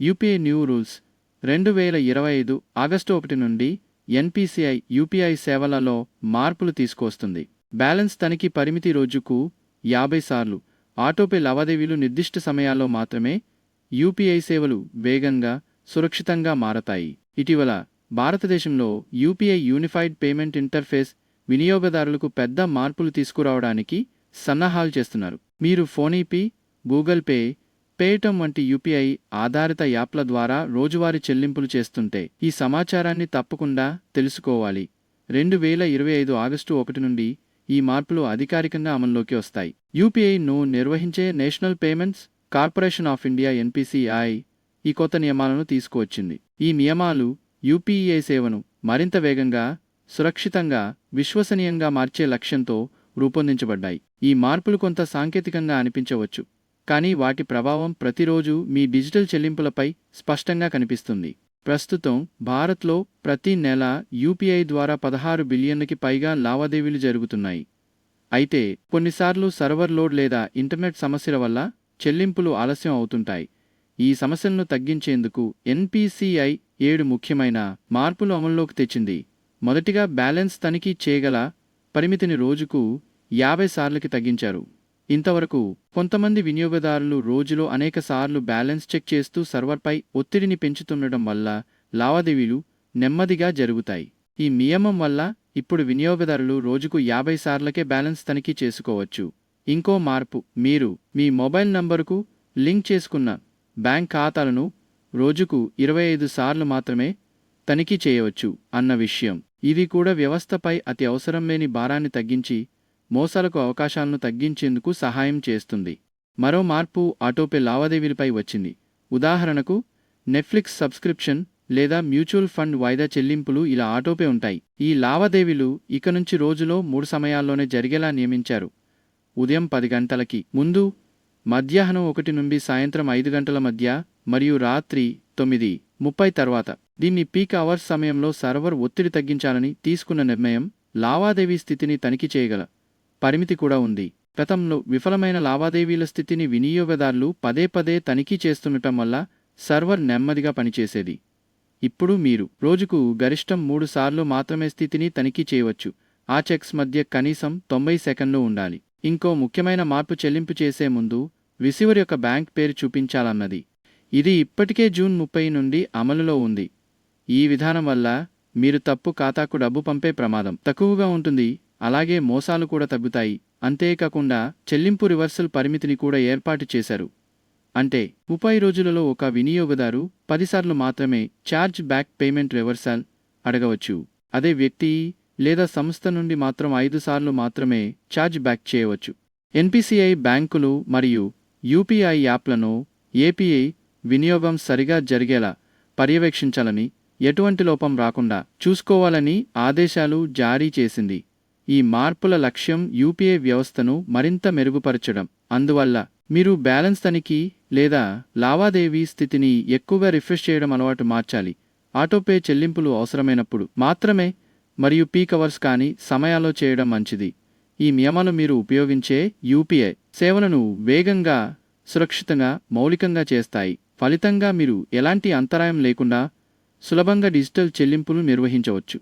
UPI new rules రెండు వేల ఇరవై ఐదు ఆగస్టు ఒకటి నుండి ఎన్పిసిఐ యూపీఐ సేవలలో మార్పులు తీసుకొస్తుంది బ్యాలెన్స్ తనిఖీ పరిమితి రోజుకు యాభై సార్లు. ఆటోపే లావాదేవీలు నిర్దిష్ట సమయాల్లో మాత్రమే యూపీఐ సేవలు వేగంగా సురక్షితంగా మారతాయి. ఇటీవల భారతదేశంలో యూపీఐ యూనిఫైడ్ పేమెంట్ ఇంటర్ఫేస్ వినియోగదారులకు పెద్ద మార్పులు తీసుకురావడానికి సన్నాహాలు చేస్తున్నారు. మీరు ఫోనీపే గూగుల్ పే పేయటం వంటి యూపీఐ ఆధారిత యాప్ల ద్వారా రోజువారీ చెల్లింపులు చేస్తుంటే ఈ సమాచారాన్ని తప్పకుండా తెలుసుకోవాలి. రెండు వేల ఇరవై ఐదు ఆగస్టు ఒకటి నుండి ఈ మార్పులు అధికారికంగా అమల్లోకి వస్తాయి. యూపీఐను నిర్వహించే national payments corporation of India NPCI ఈ కొత్త నియమాలను తీసుకువచ్చింది. ఈ నియమాలు యూపీఐ సేవను మరింత వేగంగా సురక్షితంగా విశ్వసనీయంగా మార్చే లక్ష్యంతో రూపొందించబడ్డాయి. ఈ మార్పులు కొంత సాంకేతికంగా అనిపించవచ్చు. కానీ వాటి ప్రభావం ప్రతిరోజు మీ డిజిటల్ చెల్లింపులపై స్పష్టంగా కనిపిస్తుంది. ప్రస్తుతం భారత్లో ప్రతి నెల యూపీఐ ద్వారా పదహారు బిలియన్లకి పైగా లావాదేవీలు జరుగుతున్నాయి. అయితే కొన్నిసార్లు సర్వర్ లోడ్ లేదా ఇంటర్నెట్ సమస్యల వల్ల చెల్లింపులు ఆలస్యం అవుతుంటాయి. ఈ సమస్యలను తగ్గించేందుకు ఎన్పిసిఐ ఏడు ముఖ్యమైన మార్పులు అమల్లోకి తెచ్చింది. మొదటిగా బ్యాలెన్స్ తనిఖీ చేయగల పరిమితిని రోజుకు యాభై సార్లకి తగ్గించారు. ఇంతవరకు కొంతమంది వినియోగదారులు రోజులో అనేకసార్లు బ్యాలెన్స్ చెక్ చేస్తూ సర్వర్పై ఒత్తిడిని పెంచుతుండటం వల్ల లావాదేవీలు నెమ్మదిగా జరుగుతాయి. ఈ నియమం వల్ల ఇప్పుడు వినియోగదారులు రోజుకు యాభై సార్లకే బ్యాలెన్స్ తనిఖీ చేసుకోవచ్చు. ఇంకో మార్పు మీరు మీ మొబైల్ నంబరుకు లింక్ చేసుకున్న బ్యాంక్ ఖాతాలను రోజుకు ఇరవై ఐదు సార్లు మాత్రమే తనిఖీ చేయవచ్చు అన్న విషయం. ఇది కూడా వ్యవస్థపై అతి అవసరం లేని భారాన్ని తగ్గించి మోసాలకు అవకాశాలను తగ్గించేందుకు సహాయం చేస్తుంది. మరో మార్పు ఆటోపే లావాదేవీలపై వచ్చింది. ఉదాహరణకు నెట్ఫ్లిక్స్ సబ్స్క్రిప్షన్ లేదా మ్యూచువల్ ఫండ్ వాయిదా చెల్లింపులు ఇలా ఆటోపే ఉంటాయి. ఈ లావాదేవీలు ఇక నుంచి రోజులో మూడు సమయాల్లోనే జరిగేలా నియమించారు. ఉదయం పది గంటలకి. ముందు మధ్యాహ్నం ఒకటి నుండి సాయంత్రం ఐదు గంటల మధ్య మరియు రాత్రి తొమ్మిది ముప్పై తర్వాత. దీన్ని పీక్ అవర్స్ సమయంలో సర్వర్ ఒత్తిడి తగ్గించాలని తీసుకున్న నిర్ణయం లావాదేవీ స్థితిని తనిఖీ చేయగల పరిమితి కూడా ఉంది. గతంలో విఫలమైన లావాదేవీల స్థితిని వినియోగదారులు పదే పదే తనిఖీ చేస్తుండటం వల్ల సర్వర్ నెమ్మదిగా పనిచేసేది. ఇప్పుడు మీరు రోజుకు గరిష్టం మూడు సార్లు మాత్రమే స్థితిని తనిఖీ చేయవచ్చు. ఆ చెక్స్ మధ్య కనీసం తొంభై సెకండ్లు ఉండాలి. ఇంకో ముఖ్యమైన మార్పు చెల్లింపు చేసే ముందు రిసీవర్ యొక్క బ్యాంక్ పేరు చూపించాలన్నది. ఇది ఇప్పటికే జూన్ ముప్పై నుండి అమలులో ఉంది. ఈ విధానం వల్ల మీరు తప్పు ఖాతాకు డబ్బు పంపే ప్రమాదం తక్కువగా ఉంటుంది. అలాగే మోసాలు కూడా తగ్గుతాయి. అంతేకాకుండా చెల్లింపు రివర్సల్ పరిమితిని కూడా ఏర్పాటు చేశారు. అంటే ముప్పై రోజులలో ఒక వినియోగదారు పదిసార్లు మాత్రమే ఛార్జ్ బ్యాక్ పేమెంట్ రివర్సల్ అడగవచ్చు. అదే వ్యక్తి లేదా సంస్థ నుండి మాత్రం ఐదు సార్లు మాత్రమే ఛార్జ్ బ్యాక్ చేయవచ్చు. ఎన్పిసిఐ బ్యాంకులు మరియు యూపీఐ యాప్లను ఏపీఐ వినియోగం సరిగా జరిగేలా పర్యవేక్షించాలని ఎటువంటి లోపం రాకుండా చూసుకోవాలని ఆదేశాలు జారీ చేసింది. ఈ మార్పుల లక్ష్యం యూపీఏ వ్యవస్థను మరింత మెరుగుపరచడం. అందువల్ల మీరు బ్యాలెన్స్ తనిఖీ లేదా లావాదేవీ స్థితిని ఎక్కువగా రిఫ్రెష్ చేయడం అలవాటు మార్చాలి. ఆటోపే చెల్లింపులు అవసరమైనప్పుడు మాత్రమే మరియు పీక్ అవర్స్ కానీ సమయాల్లో చేయడం మంచిది. ఈ నియమాలు మీరు ఉపయోగించే యూపీఐ సేవలను వేగంగా సురక్షితంగా మౌలికంగా చేస్తాయి. ఫలితంగా మీరు ఎలాంటి అంతరాయం లేకుండా సులభంగా డిజిటల్ చెల్లింపులు నిర్వహించవచ్చు.